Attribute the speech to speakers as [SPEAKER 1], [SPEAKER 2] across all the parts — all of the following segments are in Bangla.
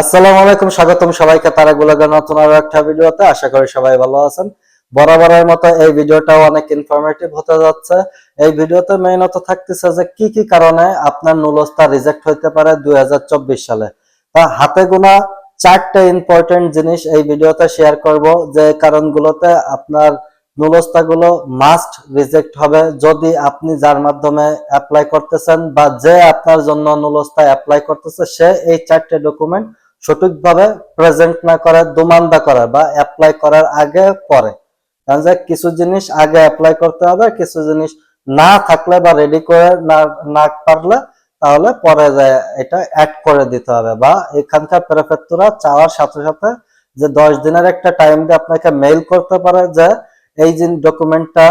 [SPEAKER 1] আসসালামু আলাইকুম, স্বাগতম সবাইকে তারা গুলাগার নতুন আরও একটা ভিডিওতে। আশা করি সবাই ভালো আছেন। বরাবরের মতো এই ভিডিওটাও অনেক ইনফরমেটিভ হতে যাচ্ছে। এই ভিডিওতে মেইনত থাকতেছে যে কি কি কারণে আপনার নুলস্তা রিজেক্ট হইতে পারে দুই সালে। তা হাতে গোনা চারটে ইম্পর্টেন্ট জিনিস এই ভিডিওতে শেয়ার করব, যে কারণগুলোতে আপনার নুলস্তাগুলো মাস্ট রিজেক্ট হবে যদি আপনি যার মাধ্যমে অ্যাপ্লাই করতেছেন বা যে আপনার জন্য নুলস্তা অ্যাপ্লাই করতেছে, সে এই চারটে ডকুমেন্ট সঠিকভাবে প্রেজেন্ট না করে দুমান্দা করে বা অ্যাপ্লাই করার আগে পরে। কারণ যে কিছু জিনিস আগে অ্যাপ্লাই করতে হবে, কিছু জিনিস না থাকলে বা রেডি করে না না পারলে তাহলে পরে যায় এটা অ্যাড করে দিতে হবে বা এখানকার প্রেফেক্টরা চাওয়ার সাথে সাথে যে দশ দিনের একটা টাইম দিয়ে আপনাকে মেইল করতে পারে যে এই যে ডকুমেন্টটা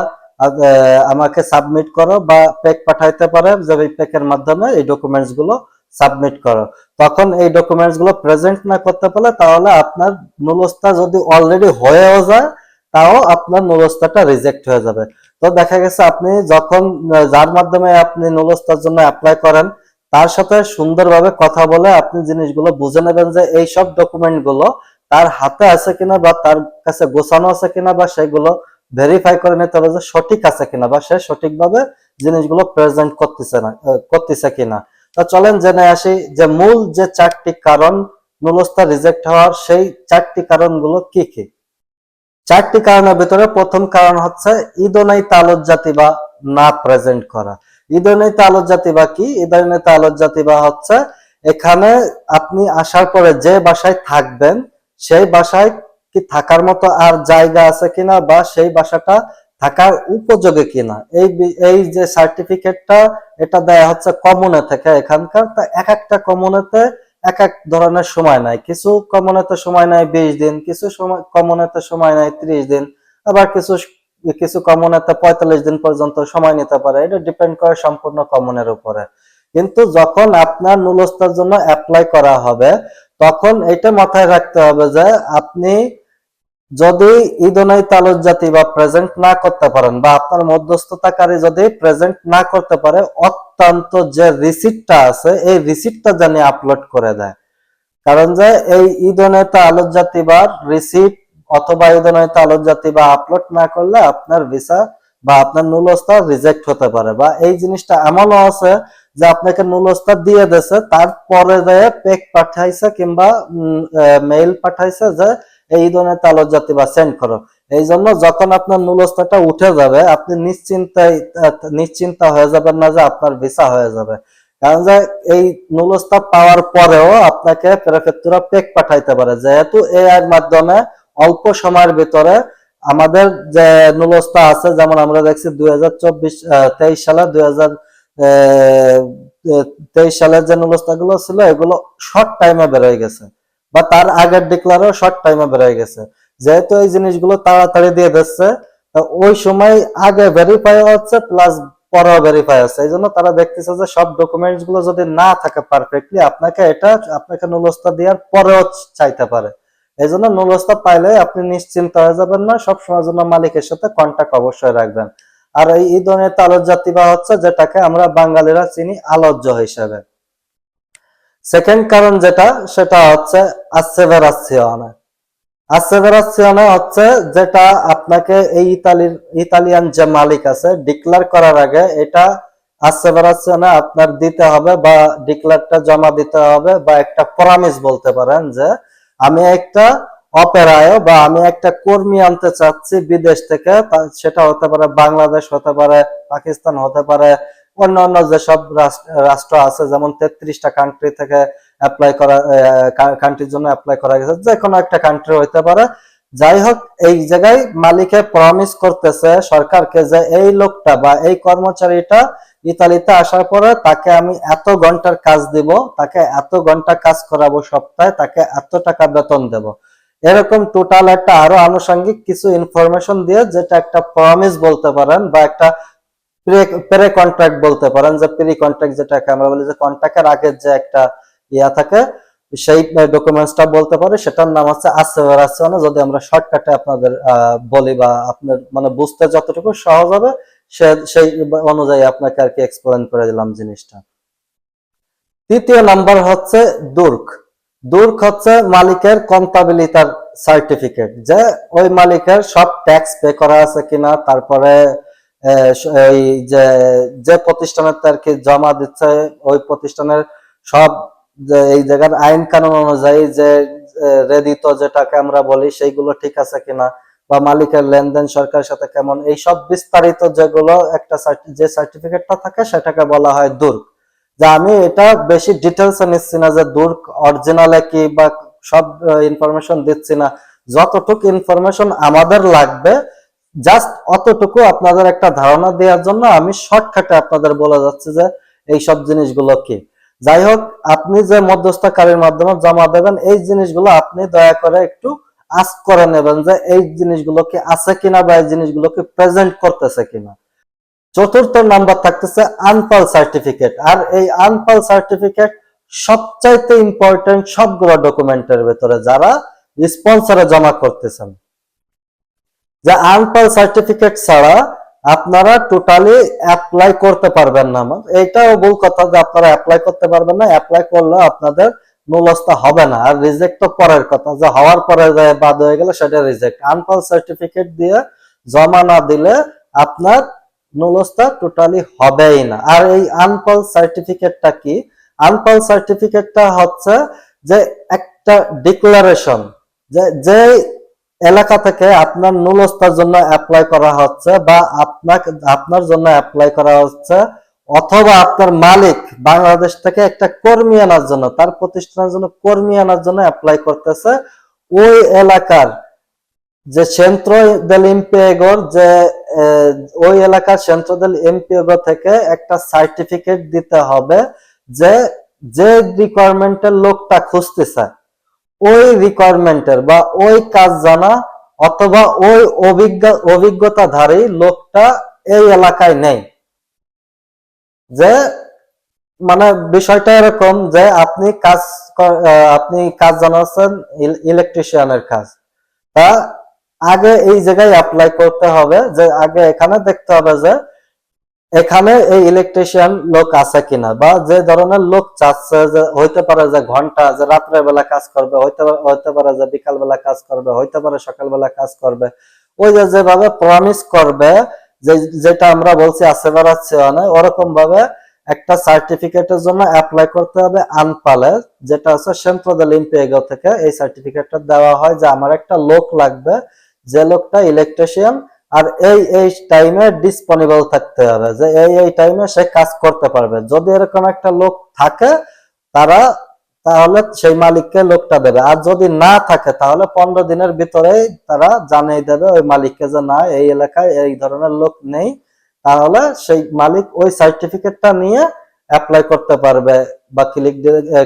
[SPEAKER 1] আমাকে সাবমিট করো বা পেক পাঠাইতে পারে যে এই পেকের মাধ্যমে এই ডকুমেন্টসগুলো সাবমিট করো। তখন এই ডকুমেন্টসগুলো প্রেজেন্ট না করতে পারলে তাহলে আপনার নুলস্তা যদি অলরেডি হয়েও যায়, তাও আপনার নুলস্তাটা রিজেক্ট হয়ে যাবে। তো দেখা গেছে আপনি যখন, যার মাধ্যমে আপনি নুলস্তার জন্য অ্যাপ্লাই করেন, তার সাথে সুন্দরভাবে কথা বলে আপনি জিনিসগুলো বুঝে নেবেন যে এই সব ডকুমেন্টগুলো তার হাতে আছে কিনা বা তার কাছে গোছানো আছে কিনা বা সেগুলো ভেরিফাই করে নিতে হবে যে সঠিক আছে কিনা বা সে সঠিকভাবে জিনিসগুলো প্রেজেন্ট করতেছে না করতেছে কিনা। চলেন জেনে আসি যে মূল যে চারটি কারণ নুলস্তা রিজেক্ট হওয়ার সেই চারটি কারণগুলো কি কি? চারটি কারণের ভিতরে প্রথম কারণ হচ্ছে ইদোনাই তালুত জাতি বা না প্রেজেন্ট করা। ইদোনাই তালুত জাতি বা কি? ইদোনাই তালুত জাতি বা হচ্ছে এখানে আপনি আসার পরে যে বাসায় থাকবেন, সেই বাসায় কি থাকার মতো আর জায়গা আছে কিনা বা সেই বাসাটা থাকার উপযোগী কিনা? এই এই যে সার্টিফিকেটটা এটা দেয়া হচ্ছে কমনে থেকে এখানকার। তা এক একটা কমনেতে এক এক ধরনের সময় নাই কিছু কমনেতে সময় নাই বিশ দিন, কিছু সময় কমনেতে সময় নাই ত্রিশ দিন। আবার কিছু কিছু কমনেতে পঁয়তাল্লিশ দিন পর্যন্ত সময় নিতে পারে। এটা ডিপেন্ড করে সম্পূর্ণ কমনের উপরে। কিন্তু যখন আপনার নুলস্তার জন্য অ্যাপ্লাই করা হবে, তখন এটা মাথায় রাখতে হবে যে আপনি যদি ইদনাই তালুক জাতি বা প্রেজেন্ট না করতে পারেন বা আপনার মধ্যস্থতাকারী যদি প্রেজেন্ট না করতে পারে, অত্যন্ত যে রিসিপ্টটা আছে, এই রিসিপ্টটা জানি আপলোড করে দেয়। কারণ যে এই ঈদনেতা আলোক জাতি বা রিসিপ্ট অথবা ঈদনেতা আলোক জাতি বা আপলোড না করলে আপনার ভিসা বা আপনার নুলস্তা রিজেক্ট হতে পারে। বা এই জিনিসটা এমনও আছে যে আপনাকে নুলস্তা দিয়ে দিয়েছে, তারপরে যে পেক পাঠাইছে কিংবা মেইল পাঠাইছে যে এই ধরনের তালক জাতি বা সেন্ড করো এই জন্য যখন আপনার নুলস্তাটা উঠে যাবে, আপনি নিশ্চিন্তায়, নিশ্চিন্তা হয়ে যাবেন না যে আপনার ভিসা হয়ে যাবে। কারণ যে এই নুলস্তা পাওয়ার পরেও আপনাকে পেক পাঠাইতে পারে। যেহেতু এ এর মাধ্যমে অল্প সময়ের ভিতরে আমাদের যে নুলস্তা আছে, যেমন আমরা দেখছি দুই হাজার চব্বিশ তেইশ সালে দুই হাজার তেইশ সালের যে নুলস্তা গুলো ছিল, এগুলো শর্ট টাইমে বেরোয় গেছে। বা তার আগের ডিক্লারও শর্ট টাইমে বেরোয় গেছে। যেহেতু এই জিনিসগুলো তাড়াতাড়ি দিয়ে দিচ্ছে ওই সময় আগে ভেরিফাই হচ্ছে প্লাস পরেও ভেরিফাই হচ্ছে এই জন্য তারা দেখতেছে যে সব ডকুমেন্টসগুলো যদি না থাকে পারফেক্টলি আপনাকে এটা, আপনাকে নুলস্তা দেওয়ার পরেও চাইতে পারে। এই জন্য নুলস্তা পাইলে আপনি নিশ্চিন্ত হয়ে যাবেন না সব সময়ের জন্য মালিকের সাথে কন্ট্যাক্ট অবশ্যই রাখবেন। আর এই তালজ জাতি বা হচ্ছে যেটাকে আমরা বাঙালিরা চিনি আলজ্জ হিসেবে। সেকেন্ড কারণ যেটা, সেটা হচ্ছে আসেভেরাসিওনে আসেভেরাসিওনে হচ্ছে যেটা আপনাকে এই ইতালির, ইতালিয়ান যে মালিক আছে ডিক্লার করার আগে এটা আসেভেরাসিওনে আপনার দিতে হবে বা ডিক্লারটা জমা দিতে হবে বা একটা প্রমিস বলতে পারেন যে আমি একটা অপেরায় বা আমি একটা কর্মী আনতে চাচ্ছি বিদেশ থেকে সেটা হতে পারে বাংলাদেশ, হতে পারে পাকিস্তান, হতে পারে অন্য অন্য যেসব রাষ্ট্র আছে, যেমন তেত্রিশটা কান্ট্রি থেকে অ্যাপ্লাই করা কান্ট্রির জন্য অ্যাপ্লাই করা গেছে, যে কোনো একটা কান্ট্রি হইতে পারে। যাই হোক, এই জায়গায় মালিকে প্রমিস করতেছে সরকারকে যে এই লোকটা বা এই কর্মচারীটা ইতালিতে আসার পরে তাকে আমি এত ঘণ্টার কাজ দিব, তাকে এত ঘণ্টা কাজ করাবো সপ্তাহে, তাকে এত টাকা বেতন দেব। এরকম টোটাল একটা আরও আনুষঙ্গিক কিছু ইনফরমেশন দিয়ে যেটা একটা প্রমিস বলতে পারেন বা একটা প্রে কন্ট্রাক্ট বলতে পারেন, যে প্রি কন্ট্রাক্ট যেটাকে আমরা বলি যে কন্ট্রাক্টের আগে যে একটা ইয়া থাকে, সেই ডকুমেন্টসটা বলতে পারে, সেটার নাম হচ্ছে আসেভারাসিওনে যদি আমরা শর্টকাটে আপনাদের বলি বা আপনার মানে বুঝতে যতটুকু সহজ হবে সেই অনুযায়ী আপনাকে আর কি এক্সপ্লেন করে দিলাম জিনিসটা। তৃতীয় নাম্বার হচ্ছে দুর্গ। দুর্ক হচ্ছে মালিকের কন্টাবিলিটার সার্টিফিকেট যে ওই মালিকের সব ট্যাক্স পে করা আছে কিনা, তারপরে এই যে যে প্রতিষ্ঠানের আর কি জমা দিচ্ছে, ওই প্রতিষ্ঠানের সব এই জায়গার আইন কানুন অনুযায়ী যে রেদিত যেটাকে আমরা বলি, সেইগুলো ঠিক আছে কিনা, বা মালিকের লেনদেন সরকারের সাথে কেমন, এই সব বিস্তারিত যেগুলো একটা যে সার্টিফিকেটটা থাকে, সেটাকে বলা হয় দুর্গ। যে আমি এটা বেশি ডিটেলস নিচ্ছি না যে দুর্গ অরিজিনালে কি বা সব ইনফরমেশন দিচ্ছি না। যতটুকু ইনফরমেশন আমাদের লাগবে জাস্ট অতটুকু আপনাদের একটা ধারণা দেওয়ার জন্য আমি শর্টকাটে আপনাদের বলে যাচ্ছি যে এই সব জিনিসগুলো কি। যাই হোক, আপনি যে মধ্যস্থকারীর মাধ্যমে জমা দেবেন, এই জিনিসগুলো আপনি দয়া করে একটু আজ করে নেবেন যে এই জিনিসগুলো কি আছে কিনা বা এই জিনিসগুলো কি প্রেজেন্ট করতেছে কিনা। চতুর্থ নাম্বার থাকতেছে আনপাল সার্টিফিকেট আর এই আনপাল সার্টিফিকেট সবচাইতে ইম্পর্টেন্ট সবগুলো ডকুমেন্টের ভেতরে যারা স্পন্সরে জমা করতেছেন। যে আনপাল সার্টিফিকেট ছাড়া আপনারা টোটালি অ্যাপ্লাই করতে পারবেন না। আমার এইটাও ভুল কথা যে আপনারা অ্যাপ্লাই করতে পারবেন না। অ্যাপ্লাই করলে আপনাদের নুলস্তা হবে না। আর রিজেক্ট তো পরের কথা। যে হওয়ার পরে বাদ হয়ে গেলে সেটা রিজেক্ট আনপাল সার্টিফিকেট দিয়ে জমা না দিলে আপনার নুলস্তা টোটালি হবেই না। আর এই আনপাল সার্টিফিকেটটা কি? আনপাল সার্টিফিকেটটা হচ্ছে যে একটা ডিক্লারেশন যে যে এলাকা থেকে আপনার নুলস্তার জন্য অ্যাপ্লাই করা হচ্ছে বা আপনাকে, আপনার জন্য অ্যাপ্লাই করা হচ্ছে অথবা আপনার মালিক বাংলাদেশ থেকে একটা কর্মী আনার জন্য, তার প্রতিষ্ঠানের জন্য কর্মী আনার জন্য অ্যাপ্লাই করতেছে। ওই এলাকার যে সেন্ট্রো দেল ইম্পিয়েগর যে ওই এলাকার সেন্ট্রো দেল ইম্পিয়েগর থেকে একটা সার্টিফিকেট দিতে হবে যে যে রিকোয়ারমেন্টের লোকটা খুঁজতেছে। ওই রিকোয়ারমেন্টের বা ওই কাজ জানা অথবা ওই অভিজ্ঞ, অভিজ্ঞতাধারী লোকটা এই এলাকায় নেই। যে মানে বিষয়টা এরকম যে আপনি কাজ আপনি কাজ জানাচ্ছেন ইলেকট্রিশিয়ানের কাজ। তা আগে এই জায়গায় অ্যাপ্লাই করতে হবে যে আগে এখানে দেখতে হবে যে এখানে এই ইলেকট্রিশিয়ান লোক আছে কিনা বা যে ধরনের লোক চাচ্ছে যে হইতে পারে যে ঘণ্টা, যে রাত্রে বেলা কাজ করবে, হইতে হইতে পারে যে বিকাল বেলা কাজ করবে, হইতে পারে সকাল বেলা কাজ করবে, ওই যে যেভাবে প্রমিস করবে, যে, যেটা আমরা বলছি আছে বেড়াচ্ছে অনেক ওরকম ভাবে একটা সার্টিফিকেটের জন্য অ্যাপ্লাই করতে হবে আনপালে যেটা আছে সেন্ট্রোদেল ইম্পিয়েগো থেকে এই সার্টিফিকেটটা দেওয়া হয় যে আমার একটা লোক লাগবে, যে লোকটা ইলেকট্রিশিয়ান আর এই এই টাইমে ডিসপনিবল থাকতে হবে যে এই এই টাইমে সে কাজ করতে পারবে। যদি এরকম একটা লোক থাকে, তারা তাহলে সেই মালিককে লোকটা দেবে। আর যদি না থাকে, তাহলে পনেরো দিনের ভিতরেই তারা জানিয়ে দেবে ওই মালিককে যে না, এই এলাকায় এই ধরনের লোক নেই। তাহলে সেই মালিক ওই সার্টিফিকেটটা নিয়ে অ্যাপ্লাই করতে পারবে বা ক্লিক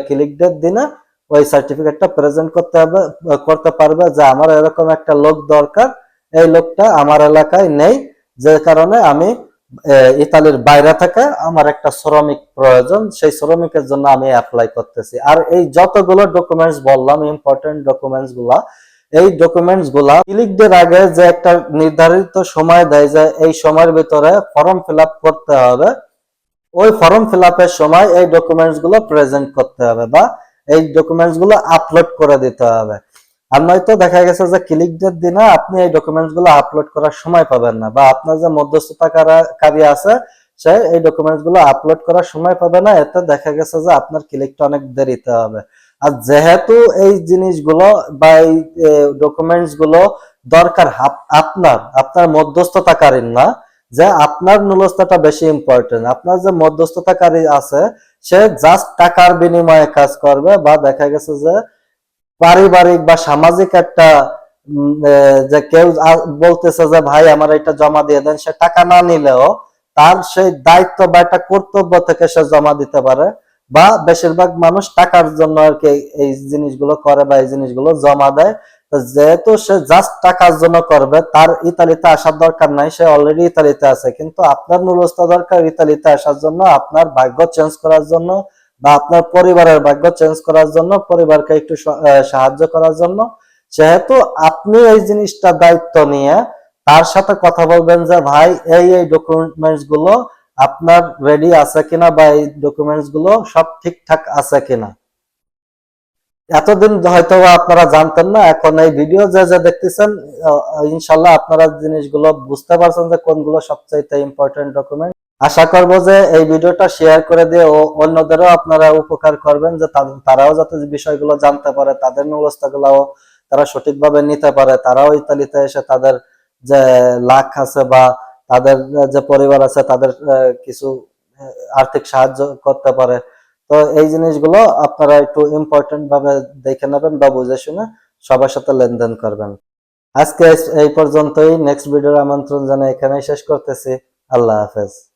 [SPEAKER 1] ক্লিক ডেট দিনে ওই সার্টিফিকেটটা প্রেজেন্ট করতে হবে, করতে পারবে যে আমার এরকম একটা লোক দরকার। এই লোকটা আমার এলাকায় নেই, যে কারণে আমি ইতালির বাইরে থেকে আমার একটা শ্রমিক প্রয়োজন, সেই শ্রমিকের জন্য আমি অ্যাপ্লাই করতেছি। আর এই যতগুলো ডকুমেন্টস বললাম ইম্পর্টেন্ট ডকুমেন্টসগুলা, এই ডকুমেন্টসগুলা ক্লিক ডের আগে যে একটা নির্ধারিত সময় দেয় যে এই সময়ের ভিতরে ফর্ম ফিল করতে হবে, ওই ফর্ম ফিল সময় এই ডকুমেন্টসগুলো প্রেজেন্ট করতে হবে বা এই ডকুমেন্টসগুলো আপলোড করে দিতে হবে। আর নয়তো দেখা গেছে যে ক্লিক ডেট দিনে আপনি এই ডকুমেন্টসগুলো আপলোড করার সময় পাবেন না বা আপনার যে মধ্যস্থতাকারী আছে, সে এই ডকুমেন্টসগুলো আপলোড করার সময় পাবে না। এতে দেখা গেছে যে আপনার ক্লিকটা অনেক দেরিতে হবে। আর যেহেতু এই জিনিসগুলো বা এই ডকুমেন্টসগুলো দরকার আপনার আপনার মধ্যস্থতাকারীর না, যে আপনার নুলস্তাটা বেশি ইম্পর্টেন্ট আপনার যে মধ্যস্থতাকারী আছে, সে জাস্ট টাকার বিনিময়ে কাজ করবে বা দেখা গেছে যে পারিবারিক বা সামাজিক একটা যে কেউ বলতেছে যে, ভাই, আমার এটা জমা দিয়ে দেন। সে টাকা না নিলেও তার সেই দায়িত্ব বা একটা কর্তব্য থেকে সে জমা দিতে পারে বা বেশিরভাগ মানুষ টাকার জন্য আর কি এই জিনিসগুলো করে বা এই জিনিসগুলো জমা দেয়। যেহেতু সে জাস্ট টাকার জন্য করবে, তার ইতালিতে আসার দরকার নাই, সে অলরেডি ইতালিতে আছে। কিন্তু আপনার নুরস্তা দরকার ইতালিতে আসার জন্য, আপনার ভাগ্য চেঞ্জ করার জন্য বা আপনার পরিবারের ভাগ্য চেঞ্জ করার জন্য, পরিবারকে একটু সাহায্য করার জন্য। যেহেতু আপনি এই জিনিসটা দায়িত্ব নিয়ে তার সাথে কথা বলবেন যে, ভাই, এই এই ডকুমেন্টসগুলো আপনার রেডি আছে কিনা বা এই ডকুমেন্টসগুলো সব ঠিকঠাক আছে কিনা? এতদিন হয়তো আপনারা জানতেন না, এখন এই ভিডিও যে যে দেখতেছেন ইনশাল্লাহ আপনারা জিনিসগুলো বুঝতে পারছেন যে কোনগুলো সবচাইতে ইম্পর্টেন্ট ডকুমেন্ট আশা করব যে এই ভিডিওটা শেয়ার করে দিয়ে ও অন্যদেরও আপনারা উপকার করবেন, যে তারাও যাতে বিষয়গুলো জানতে পারে, তাদের নলস্তাগুলাও তারা সঠিকভাবে নিতে পারে। তারাও ইতালিতে এসে তাদের যে লাখ আছে বা তাদের যে পরিবার আছে, তাদের কিছু আর্থিক সাহায্য করতে পারে। তো এই জিনিসগুলো আপনারা একটু ইম্পর্টেন্ট ভাবে দেখে নেবেন বা বুঝে শুনে সবার সাথে লেনদেন করবেন। আজকে এই পর্যন্তই। নেক্সট ভিডিওর আমন্ত্রণ জানাই এখানেই শেষ করতেছি। আল্লাহ হাফেজ।